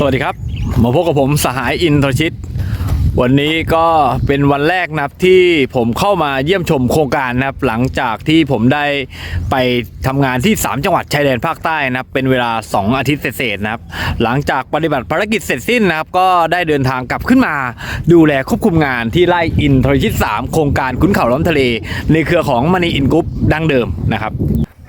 สวัสดีครับมาพบกับผมสหายอินทรชิต วันนี้ก็เป็นวันแรกนะครับที่ผมเข้ามาเยี่ยมชมโครงการนะครับ หลังจากที่ผมได้ไปทำงานที่ 3 จังหวัดชายแดนภาคใต้นะครับ เป็นเวลา 2 อาทิตย์เศษนะครับ หลังจากปฏิบัติภารกิจเสร็จสิ้นนะครับ ก็ได้เดินทางกลับขึ้นมา ดูแลควบคุมงานที่ไร่อินทรชิต 3 โครงการคุ้นเขาล้อมทะเล ในเครือของมณีอินกรุ๊ปดังเดิมนะครับ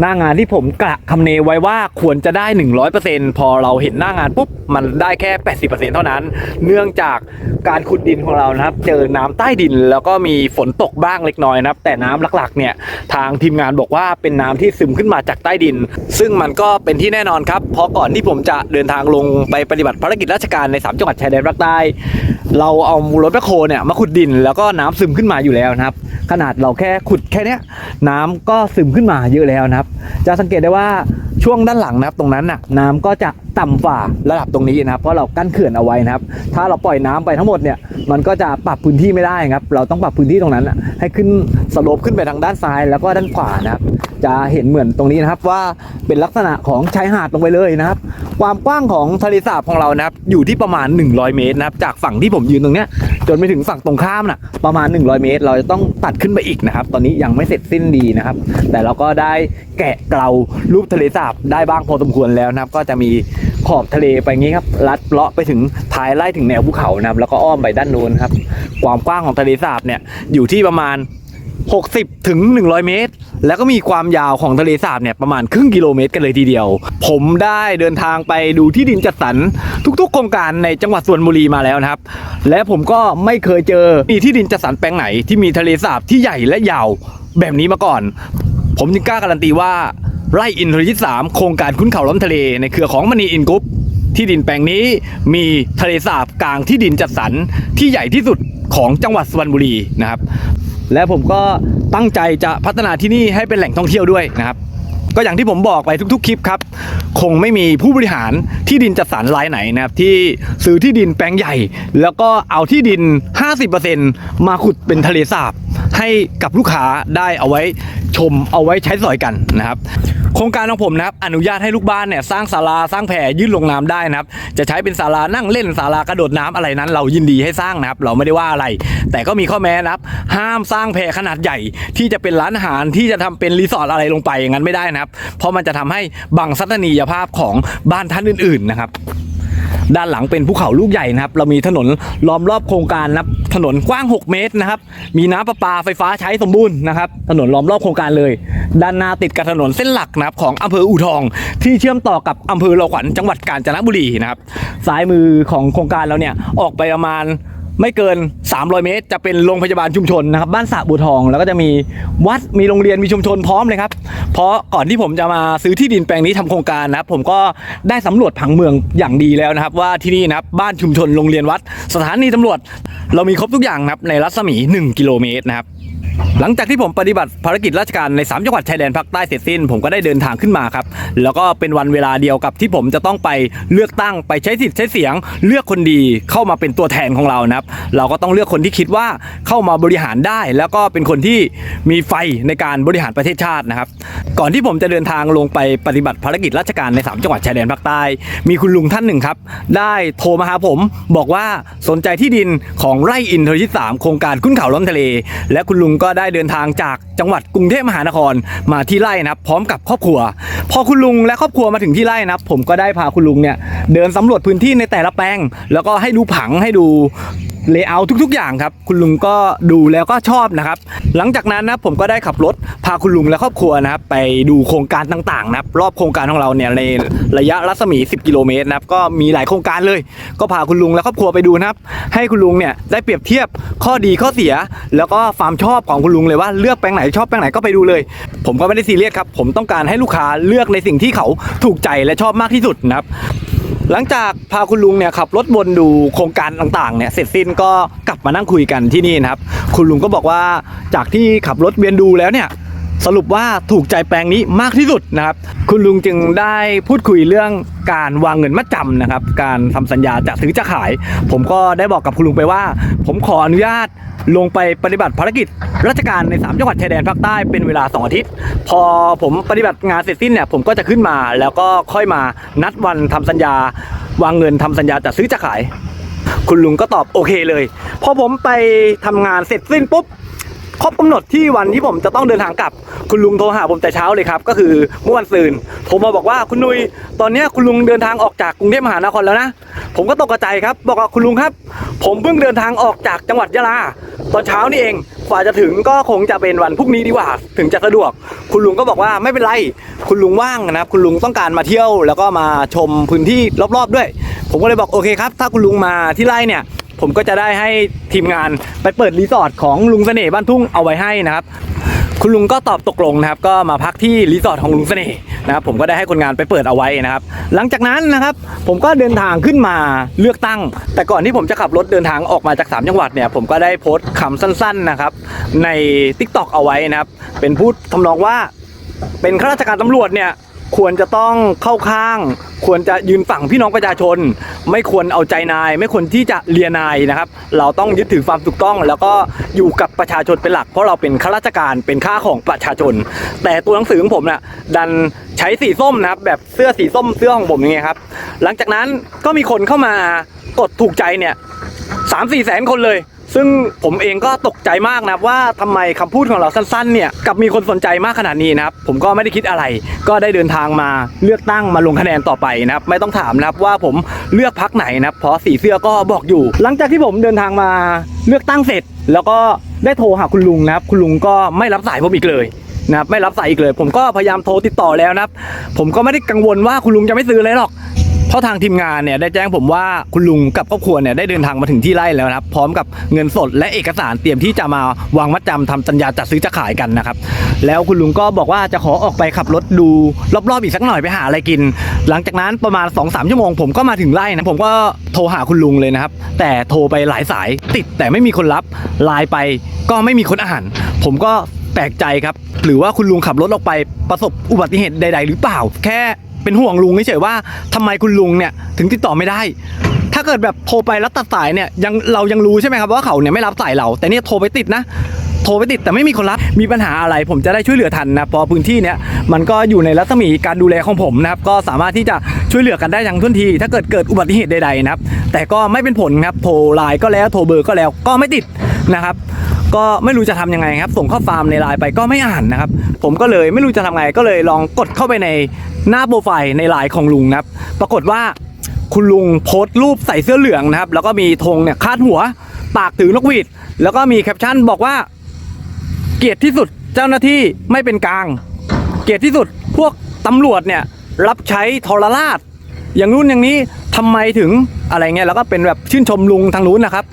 หน้างานที่ผมกะคำเนไว้ว่าควรจะได้ 100%พอเราเห็นหน้างานปุ๊บ มันได้แค่ 80%เท่านั้น เนื่องจากการขุดดินของเรานะครับ เจอน้ำใต้ดินแล้วก็มีฝนตกบ้างเล็กน้อยนะครับ แต่น้ำหลักๆ เนี่ย ทางทีมงานบอกว่าเป็นน้ำที่ซึมขึ้นมาจากใต้ดิน ซึ่งมันก็เป็นที่แน่นอนครับ เพราะก่อนที่ผมจะเดินทางลงไปปฏิบัติภารกิจราชการใน 3 จังหวัดชายแดนภาคใต้ เราเอารถแบคโฮเนี่ยมาขุดดินแล้วก็น้ำซึมขึ้นมาอยู่แล้วนะครับ ขนาดเราแค่ขุดแค่นี้น้ำก็ซึมขึ้นมาเยอะแล้วนะครับ จะสังเกตได้ว่าช่วงด้านหลังนะครับตรงนั้นน่ะน้ำก็จะต่ำฝ่าระดับตรงนี้นะครับ เพราะเรากั้นเขื่อนเอาไว้นะครับ ถ้าเราปล่อยน้ำไปทั้งหมดเนี่ยมันก็จะปรับพื้นที่ไม่ได้ครับ เราต้องปรับพื้นที่ตรงนั้นให้ขึ้นสโลปขึ้นไปทางด้านซ้ายแล้วก็ด้านขวานะครับ จะเห็นเหมือนตรงนี้นะครับว่าเป็นลักษณะของชายหาดลงไปเลยนะครับ ความกว้างของทะเลสาบของเรานะครับ อยู่ที่ประมาณ 100 เมตรนะครับ จากฝั่งที่ผมยืนตรงเนี้ยจนไปถึงฝั่งตรงข้ามน่ะประมาณ 100 เมตร เราจะต้องตัดขึ้นไปอีกนะครับ ตอนนี้ยังไม่เสร็จสิ้นดีนะครับ แต่เราก็ได้แกะเกลารูปทะเลสาบได้บ้างพอสมควรแล้วนะครับ ก็จะมีขอบทะเลไปงี้ครับลัดเลาะไปถึงท้ายไล่ถึงแนวภูเขานะครับแล้วก็อ้อมไปด้านโน้นครับ ความกว้างของทะเลสาบเนี่ยอยู่ที่ประมาณ 60ถึง100 เมตร แล้วก็มีความยาวของทะเลสาบเนี่ยประมาณครึ่งกิโลเมตรกันเลยทีเดียว ผมได้เดินทางไปดูที่ดินจัดสรรทุกๆ โครงการในจังหวัดสุพรรณบุรีมาแล้วนะครับ และผมก็ไม่เคยเจอมีที่ดินจัดสรรแปลงไหน ที่มีทะเลสาบที่ใหญ่และยาวแบบนี้มาก่อน ผมจึงกล้าการันตีว่าไร่อินทรยิตสามโครงการคุ้นเขาล้อมทะเลในเครือของมณีอินกรุ๊ปที่ดินแปลงนี้มีทะเลสาบกลางที่ดินจัดสรรที่ใหญ่ที่สุดของจังหวัดสุพรรณบุรีนะครับ และผมก็ตั้งใจจะพัฒนาที่นี่ให้เป็นแหล่งท่องเที่ยวด้วยนะครับก็อย่างที่ผมบอกไปทุกๆ คลิปครับ คงไม่มีผู้บริหารที่ดินจัดสรรรายไหนนะครับ ที่ซื้อที่ดินแปลงใหญ่ แล้วก็เอาที่ดิน 50%มาขุดเป็นทะเลสาบ ให้กับลูกค้าได้เอาไว้ชมเอาไว้ใช้สอยกันนะครับโครงการของผมนะครับอนุญาตให้ลูกบ้านเนี่ยสร้างศาลาสร้างแพยื่นลงน้ำได้นะครับจะใช้เป็นศาลานั่งเล่นศาลากระโดดน้ำอะไรนั้น เรายินดีให้สร้างนะครับเราไม่ได้ว่าอะไร แต่ก็มีข้อแม้นะครับ ห้ามสร้างแพขนาดใหญ่ ที่จะเป็นร้านอาหารที่จะทำเป็นรีสอร์ทอะไรลงไปอย่างนั้นไม่ได้นะครับ เพราะมันจะทำให้บังทัศนียภาพของบ้านท่านอื่น ๆนะครับ ด้านหลังเป็นภูเขาลูกใหญ่นะครับ เรามีถนนล้อมรอบโครงการนะครับถนนกว้าง 6 เมตรนะครับ มีน้ำประปาไฟฟ้าใช้สมบูรณ์นะครับ ถนนล้อมรอบโครงการเลย ด้านหน้าติดกับถนนเส้นหลักนะครับของอำเภออู่ทอง ที่เชื่อมต่อกับอำเภอเราขวัญจังหวัดกาญจนบุรีนะครับ ซ้ายมือของโครงการเราเนี่ยออกไปประมาณ ไม่เกิน 300 เมตร จะเป็นโรงพยาบาลชุมชนนะครับ บ้านสระบัวทอง แล้วก็จะมีวัดมีโรงเรียนมีชุมชนพร้อมเลยครับ เพราะก่อนที่ผมจะมาซื้อที่ดินแปลงนี้ทำโครงการนะครับ ผมก็ได้สำรวจผังเมืองอย่างดีแล้วนะครับ ว่าที่นี่นะครับบ้านชุมชนโรงเรียนวัด สถานีตำรวจ เรามีครบทุกอย่างนะครับในรัศมี 1 กิโลเมตรนะครับหลังจากที่ผมปฏิบัติภารกิจราชการใน 3 จังหวัดชายแดนภาคใต้เสร็จสิ้น ผมก็ได้เดินทางขึ้นมาครับ แล้วก็เป็นวันเวลาเดียวกับที่ผมจะต้องไปเลือกตั้งไปใช้สิทธิ์ใช้เสียง เลือกคนดีเข้ามาเป็นตัวแทนของเรานะครับเราก็ต้องเลือกคนที่คิดว่าเข้ามาบริหารได้ แล้วก็เป็นคนที่มีไฟในการบริหารประเทศชาตินะครับ ก่อนที่ผมจะเดินทางลงไปปฏิบัติภารกิจราชการใน 3 จังหวัดชายแดนภาคใต้ มีคุณลุงท่านหนึ่งครับ ได้โทรมาหาผม บอกว่าสนใจที่ดินของไร่อินทรยิตสามโครงการคุ้นเขาล้อมทะเล และคุณลุงก็ได้เดินทางจากจังหวัดกรุงเทพมหานครมาที่ไร่นะครับ พร้อมกับครอบครัว พอคุณลุงและครอบครัวมาถึงที่ไร่นะครับ ผมก็ได้พาคุณลุงเนี่ยเดินสำรวจพื้นที่ในแต่ละแปลง แล้วก็ให้ดูผังให้ดู เลเยอร์ทุก ๆ อย่างครับ คุณลุงก็ดูแล้วก็ชอบนะครับ หลังจากนั้นนะผมก็ได้ขับรถพาคุณลุงและครอบครัวนะครับไปดูโครงการต่างๆนะครับรอบโครงการของเราเนี่ยในระยะรัศมี 10 กิโลเมตรนะครับก็มีหลายโครงการเลย ก็พาคุณลุงและครอบครัวไปดูนะครับ ให้คุณลุงเนี่ยได้เปรียบเทียบข้อดีข้อเสีย แล้วก็ความชอบของคุณลุงเลยว่าเลือกแปลงไหนชอบแปลงไหนก็ไปดูเลย ผมก็ไม่ได้ซีเรียสครับผมต้องการให้ลูกค้าเลือกในสิ่งที่เขาถูกใจและชอบมากที่สุดนะครับ หลังจากพาคุณลุงเนี่ยขับรถวนดูโครงการต่างๆเนี่ยเสร็จสิ้นก็กลับมานั่งคุยกันที่นี่นะครับ คุณลุงก็บอกว่าจากที่ขับรถเวียนดูแล้วเนี่ยสรุปว่าถูกใจแปลงนี้มากที่สุดนะครับ คุณลุงจึงได้พูดคุยเรื่องการวางเงินมัดจำนะครับ การทำสัญญาจะซื้อจะขาย ผมก็ได้บอกกับคุณลุงไปว่า ผมขออนุญาต ลงไปปฏิบัติภารกิจ ราชการใน3จังหวัดชายแดนภาคใต้เป็นเวลา 2 อาทิตย์ พอผมปฏิบัติงานเสร็จสิ้นเนี่ยผมก็จะขึ้นมาแล้วก็ค่อยมานัดวันทำสัญญา วางเงินทำสัญญาจะซื้อจะขาย คุณลุงก็ตอบโอเคเลย พอผมไปทำงานเสร็จสิ้นปุ๊บ ครบกำหนดที่วันที่ผมจะต้องเดินทางกลับ คุณลุงโทรหาผมแต่เช้าเลยครับ ก็คือเมื่อวันซืนโทรมาบอกว่าคุณนุยตอนนี้คุณลุงเดินทางออกจากกรุงเทพมหานครแล้วนะ ผมก็ตกใจครับ บอกว่าคุณลุงครับ ผมเพิ่งเดินทางออกจากจังหวัดยะลา ตอนเช้านี่เองกว่าจะถึงก็คงจะเป็นวันพรุ่งนี้ดีกว่า ถึงจะสะดวก คุณลุงก็บอกว่าไม่เป็นไร คุณลุงว่างนะครับ คุณลุงต้องการมาเที่ยว แล้วก็มาชมพื้นที่รอบๆด้วย ผมก็เลยบอกโอเคครับ ถ้าคุณลุงมาที่ไร่เนี่ย ผมก็จะได้ให้ทีมงานไปเปิดรีสอร์ทของลุงเสน่ห์บ้านทุ่งเอาไว้ให้นะครับ คุณลุงก็ตอบตกลงนะครับ ก็มาพักที่รีสอร์ทของลุงเสน่ห์นะครับ ผมก็ได้ให้คนงานไปเปิดเอาไว้นะครับ หลังจากนั้นนะครับ ผมก็เดินทางขึ้นมาเลือกตั้ง แต่ก่อนที่ผมจะขับรถเดินทางออกมาจากสามจังหวัดเนี่ยผมก็ได้โพสต์คำสั้น ๆนะครับ ใน t ิ k t o k เอาไว้นะครับ เป็นพูดทำนองว่าเป็นข้าราชการตำรวจเนี่ย ควรจะต้องเข้าข้าง ควรจะยืนฝั่งพี่น้องประชาชน ไม่ควรเอาใจนาย ไม่ควรที่จะเลียนายนะครับ เราต้องยึดถือความถูกต้อง แล้วก็อยู่กับประชาชนเป็นหลัก เพราะเราเป็นข้าราชการเป็นข้าของประชาชน แต่ตัวหนังสือของผมน่ะดันใช้สีส้มนะครับ แบบเสื้อสีส้มเสื้อของผมอย่างเงี้ยครับ หลังจากนั้นก็มีคนเข้ามากดถูกใจเนี่ยสามสี่แสนคนเลย ซึ่งผมเองก็ตกใจมากนะครับว่าทำไมคำพูดของเราสั้นๆเนี่ยกลับมีคนสนใจมากขนาดนี้นะครับผมก็ไม่ได้คิดอะไร ก็ได้เดินทางมาเลือกตั้งมาลงคะแนนต่อไปนะครับไม่ต้องถามนะครับว่าผมเลือกพักไหนนะครับเพราะสีเสื้อก็บอกอยู่ หลังจากที่ผมเดินทางมาเลือกตั้งเสร็จ แล้วก็ได้โทรหาคุณลุงนะครับคุณลุงก็ไม่รับสายผมอีกเลยนะครับไม่รับสายอีกเลย ผมก็พยายามโทรติดต่อแล้วนะครับผมก็ไม่ได้กังวลว่าคุณลุงจะไม่ซื้อเลยหรอก เพราะทางทีมงานเนี่ยได้แจ้งผมว่าคุณลุงกับครอบครัวเนี่ยได้เดินทางมาถึงที่ไร่แล้วนะครับพร้อมกับเงินสดและเอกสารเตรียมที่จะมาวางมัดจำทำสัญญาจัดซื้อจะขายกันนะครับแล้วคุณลุงก็บอกว่าจะขอออกไปขับรถดูรอบๆอีกสักหน่อยไปหาอะไรกิน หลังจากนั้นประมาณ2อสชั่วโมงผมก็มาถึงไร่นะผมก็โทรหาคุณลุงเลยนะครับแต่โทรไปหลายสายติดแต่ไม่มีคนรับไลน์ไปก็ไม่มีคนอ่าน ผมก็แปลกใจครับ หรือว่าคุณลุงขับรถออกไปประสบอุบัติเหตุใด ๆ หรือเปล่า แค่ เป็นห่วงลุงเฉยๆว่าทำไมคุณลุงเนี่ยถึงติดต่อไม่ได้ ถ้าเกิดแบบโทรไปแล้วตัดสายเนี่ยยังเรายังรู้ใช่ไหมครับว่าเขาเนี่ยไม่รับสายเรา แต่เนี่ยโทรไปติดนะโทรไปติดแต่ไม่มีคนรับ มีปัญหาอะไรผมจะได้ช่วยเหลือทันนะพราะพื้นที่เนี้ยมันก็อยู่ในรัศมีการดูแลของผมนะครับ ก็สามารถที่จะช่วยเหลือกันได้อย่างทันที ถ้าเกิดเกิดอุบัติเหตุใดๆนะครับ แต่ก็ไม่เป็นผลครับโทรไลน์ก็แล้วโทรเบอร์ก็แล้วก็ไม่ติดนะครับ ก็ไม่รู้จะทำยังไงครับ ส่งข้อความในไลน์ไปก็ไม่อ่านนะครับ ผมก็เลยไม่รู้จะทำไงก็เลยลองกดเข้าไปใน หน้าโปรไฟล์ในไลน์ของลุงนะครับ ปรากฏว่าคุณลุงโพสต์รูปใส่เสื้อเหลืองนะครับ แล้วก็มีธงเนี่ยคาดหัว ปากถือนกหวีดแล้วก็มีแคปชั่นบอกว่า เกลียดที่สุดเจ้าหน้าที่ไม่เป็นกลาง เกลียดที่สุดพวกตำรวจเนี่ยรับใช้ทรราช อย่างนู้นอย่างนี้ทำไมถึงอะไรเงี้ยแล้วก็เป็นแบบชื่นชมลุงทางนู้นนะครับ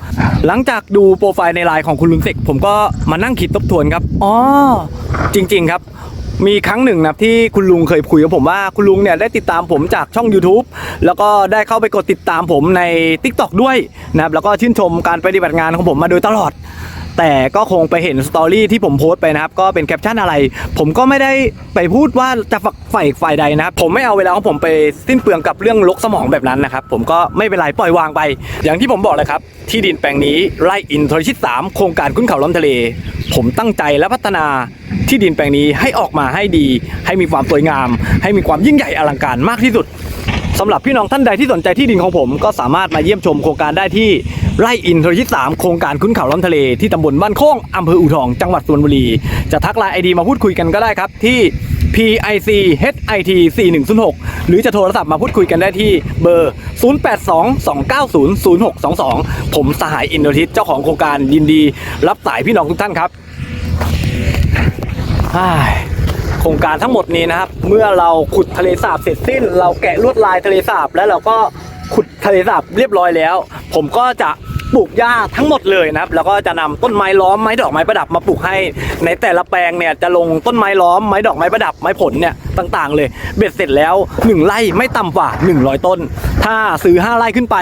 หลังจากดูโปรไฟล์ในไลน์ของคุณลุงเสกผมก็มานั่งคิดทบทวนครับอ๋อจริง ๆ ครับ มีครั้งหนึ่งนะครับที่คุณลุงเคยคุยกับผมว่าคุณลุงเนี่ยได้ติดตามผมจากช่อง YouTube แล้วก็ได้เข้าไปกดติดตามผมใน TikTok ด้วยนะครับแล้วก็ชื่นชมการปฏิบัติงานของผมมาโดยตลอด แต่ก็คงไปเห็นสตอรี่ที่ผมโพสต์ไปนะครับ ก็เป็นแคปชั่นอะไร ผมก็ไม่ได้ไปพูดว่าจะฝักฝ่ายฝ่ายใดนะครับผมไม่เอาเวลาของผมไปสิ้นเปลืองกับเรื่องลกสมองแบบนั้นนะครับผมก็ไม่เป็นไรปล่อยวางไป อย่างที่ผมบอกเลยครับที่ดินแปลงนี้ไร่อินทรชิต3โครงการขึ้นเขาล้อมทะเล ผมตั้งใจและพัฒนา ที่ดินแปลงนี้ให้ออกมาให้ดี ให้มีความสวยงาม ให้มีความยิ่งใหญ่อลังการมากที่สุดสำหรับพี่น้องท่านใดที่สนใจที่ดินของผม ก็สามารถมาเยี่ยมชมโครงการได้ที่ไร่อินทรชิต3โครงการคุ้นเขาล้อมทะเลที่ตำบลบ้านโค้งอำเภออู่ทองจังหวัดสุพรรณบุรี จะทักไลน์ไอดีมาพูดคุยกันก็ได้ครับที่ PIC HIT 4106หรือจะโทรศัพท์มาพูดคุยกันได้ที่เบอร์ 0822900622 ผมสหายอินทรชิตเจ้าของโครงการยินดี รับสายพี่น้องทุกท่านครับ โครงการทั้งหมดนี้นะครับ เมื่อเราขุดทะเลสาบเสร็จสิ้น เราแกะลวดลายทะเลสาบแล้วเราก็ขุดทะเลสาบเรียบร้อยแล้ว ผมก็จะปลูกหญ้าทั้งหมดเลยนะครับ แล้วก็จะนำต้นไม้ล้อมไม้ดอกไม้ประดับมาปลูกให้ ในแต่ละแปลงเนี่ยจะลงต้นไม้ล้อมไม้ดอกไม้ประดับไม้ผลเนี่ยต่างๆ เลยเบ็ดเสร็จแล้วหนึ่งไร่ไม่ต่ำกว่า 100 ต้น ถ้าซื้อ5ไร่ขึ้นไป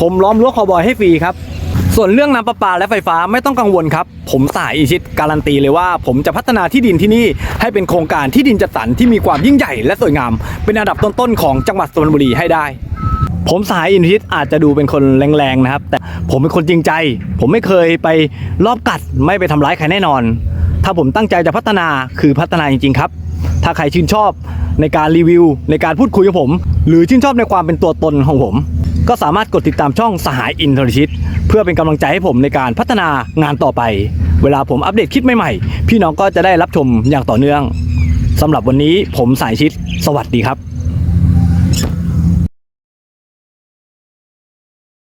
ผมล้อมรั้วคอบอยให้ฟรีครับ ส่วนเรื่องน้ำประปาและไฟฟ้าไม่ต้องกังวลครับ ผมสายอิชิตการันตีเลยว่า ผมจะพัฒนาที่ดินที่นี่ให้เป็นโครงการที่ดินจัดสรรที่มีความยิ่งใหญ่และสวยงาม เป็นอันดับต้นๆของจังหวัดสุพรรณบุรีให้ได้ ผมสายอินทิตอาจจะดูเป็นคนแรงๆนะครับ แต่ผมเป็นคนจริงใจ ผมไม่เคยไปรอบกัดไม่ไปทำร้ายใครแน่นอน ถ้าผมตั้งใจจะพัฒนาคือพัฒนาจริงๆครับ ถ้าใครชื่นชอบในการรีวิว ในการพูดคุยกับผม หรือชื่นชอบในความเป็นตัวตนของผม ก็สามารถกดติดตามช่องสหายอินทรชิต เพื่อเป็นกำลังใจให้ผมในการพัฒนางานต่อไป เวลาผมอัปเดตคลิปใหม่ๆ พี่น้องก็จะได้รับชมอย่างต่อเนื่องสำหรับวันนี้ผมสายชิด สวัสดีครับ